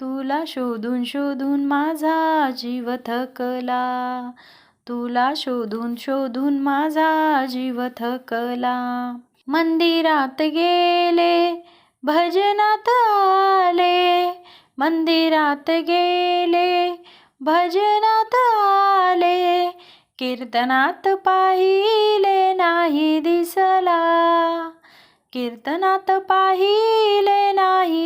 तुला शोधून शोधून माझा जीव थकला. तुला शोधून शोधून माझा जीव थकला. मंदिरात गेले भजनात आले. मंदिरात गेले भजनात आले. कीर्तनात पाहिले नाही दिसला. कीर्तनात पाहिले नाही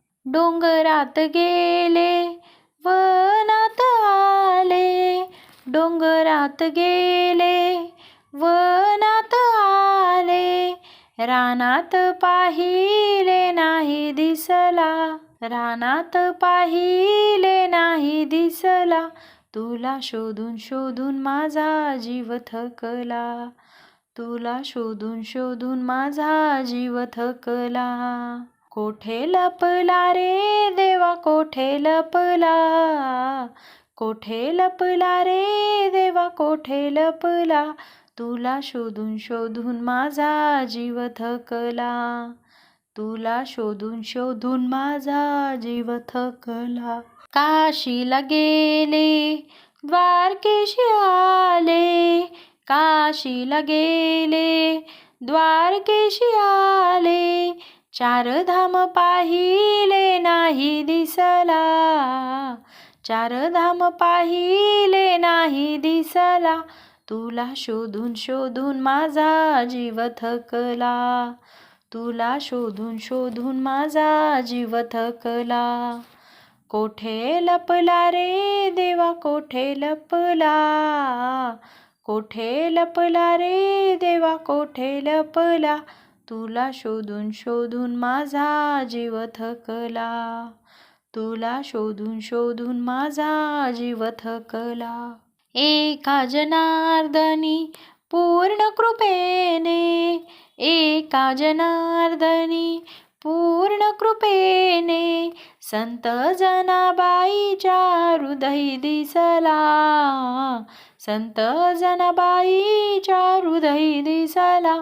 डोंगरात गेले वनात आले. डोंगरात गेले वनात आले. रानात पाहिले नाही दिसला रानात पाहिले नाही दिसला. तुला शोधून शोधून माझा जीव थकला तुला शोधून शोधून माझा जीव थकला. कोठे लपला रे देवा कोठे लपला? कोठे लपला रे देवा कोठे लपला? तुला शोधून शोधून माझा जीव थकला. तुला शोधून शोधून माझा जीव थकला. काशीला गेले द्वारकेशी आले. काशीला गेले द्वारकेशी आले. चार धाम पाहिले नाही दिसला. चार धाम पाहिले नाही दिसला. तुला शोधून शोधून माझा जीव थकला. तुला शोधून शोधून माझा जीव थकला. कोठे लपला रे देवा कोठे लपला? कोठे लपला रे देवा कोठे लपला? तुला शोधून शोधून माझा जीव थकला. तुला शोधून शोधून माझा जीव थकला. एका जनार्दनी पूर्ण कृपेने एका जनार्दनी पूर्ण कृपेने संत जनाबाईच्या हृदय दिसला. संत जनाबाईच्या हृदय दिसला.